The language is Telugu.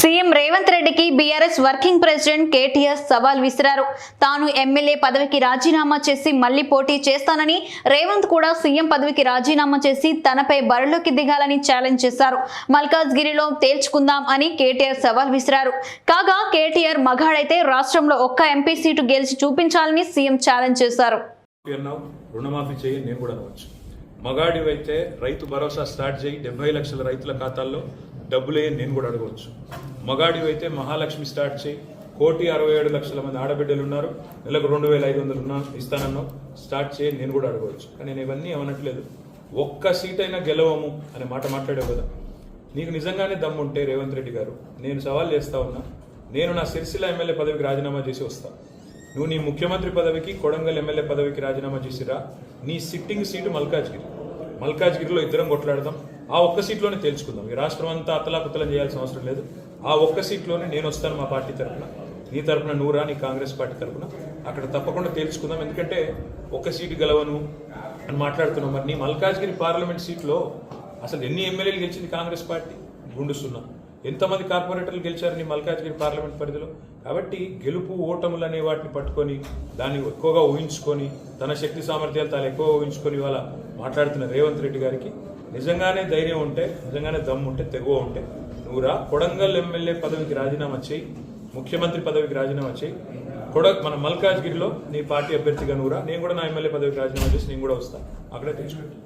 సీఎం రేవంత్ రెడ్డికి బీఆర్ఎస్ వర్కింగ్ ప్రెసిడెంట్ కేటీఆర్ సవాల్ విసిరారు. తాను ఎమ్మెల్యే పదవికి రాజీనామా చేసి మళ్ళీ పోటీ చేస్తానని రేవంత్ కూడా సీఎం పదవికి రాజీనామా చేసి తనపై బరిలోకి దిగాలని ఛాలెంజ్ చేశారు. మల్కాజ్గిరిలో తేల్చుకుందాం అని కేటీఆర్ సవాల్ విసిరారు. కాగా కేటీఆర్ మగాడైతే రాష్ట్రంలో ఒక్క ఎంపీ సీటు గెలిచి చూపించాలని సీఎం ఛాలెంజ్ చేశారు. రుణమాఫీ చేయి నేను కూడా మగాడివైతే రైతు భరోసా స్టార్ట్ చేయి. డెబ్బై లక్షల రైతుల ఖాతాల్లో డబ్బులే నేను కూడా అడగవచ్చు. మగాడివైతే మహాలక్ష్మి స్టార్ట్ చేయి. కోటి అరవై ఏడు లక్షల మంది ఆడబిడ్డలు ఉన్నారు. నెలకు రెండు వేల ఐదు వందలు ఉన్నా ఇస్తానన్నావు. స్టార్ట్ చేయి నేను కూడా అడగవచ్చు. కానీ నేను ఇవన్నీ ఏమనట్లేదు. ఒక్క సీట్ అయినా గెలవము అనే మాట మాట్లాడావు కదా. నీకు నిజంగానే దమ్ము ఉంటే రేవంత్ రెడ్డి గారు. నేను సవాల్ చేస్తా ఉన్నా. నేను నా సిరిసిల్ల ఎమ్మెల్యే పదవికి రాజీనామా చేసి వస్తా. నువ్వు నీ ముఖ్యమంత్రి పదవికి కొడంగల్ ఎమ్మెల్యే పదవికి రాజీనామా చేసిరా? నీ సిట్టింగ్ సీటు మల్కాజ్గిరి. మల్కాజ్గిరిలో ఇద్దరం కొట్లాడదాం. ఆ ఒక్క సీట్లోనే తేల్చుకుందాం. ఈ రాష్ట్రం అంతా అతలాకుతలం చేయాల్సిన అవసరం లేదు. ఆ ఒక్క సీట్లోనే నేను వస్తాను మా పార్టీ తరఫున నీ తరఫున నూరా నీ కాంగ్రెస్ పార్టీ తరఫున అక్కడ తప్పకుండా తేల్చుకుందాం. ఎందుకంటే ఒక్క సీటు గెలవను అని మాట్లాడుతున్నాం. మరి నీ మల్కాజ్గిరి పార్లమెంట్ సీట్లో అసలు ఎన్ని ఎమ్మెల్యేలు గెలిచింది కాంగ్రెస్ పార్టీ? గుండు సున్నా. ఎంతమంది కార్పొరేటర్లు గెలిచారు నీ మల్కాజ్గిరి పార్లమెంట్ పరిధిలో? కాబట్టి గెలుపు ఓటములు అనే వాటిని పట్టుకొని దాన్ని ఎక్కువగా ఊహించుకొని తన శక్తి సామర్థ్యాలు తాను ఎక్కువ ఊహించుకొని ఇవాళ మాట్లాడుతున్న రేవంత్ రెడ్డి గారికి నిజంగానే ధైర్యం ఉంటే నిజంగానే దమ్ము ఉంటే తెగువ ఉంటే నువ్వురా కొడంగల్ ఎమ్మెల్యే పదవికి రాజీనామా చేయి. ముఖ్యమంత్రి పదవికి రాజీనామా చేయి. కొడ మన మల్కాజ్గిరిలో నీ పార్టీ అభ్యర్థిగా నువ్వురా నేను కూడా నా ఎమ్మెల్యే పదవికి రాజీనామా చేసి నేను కూడా వస్తాను అక్కడే తెచ్చుకుంటాను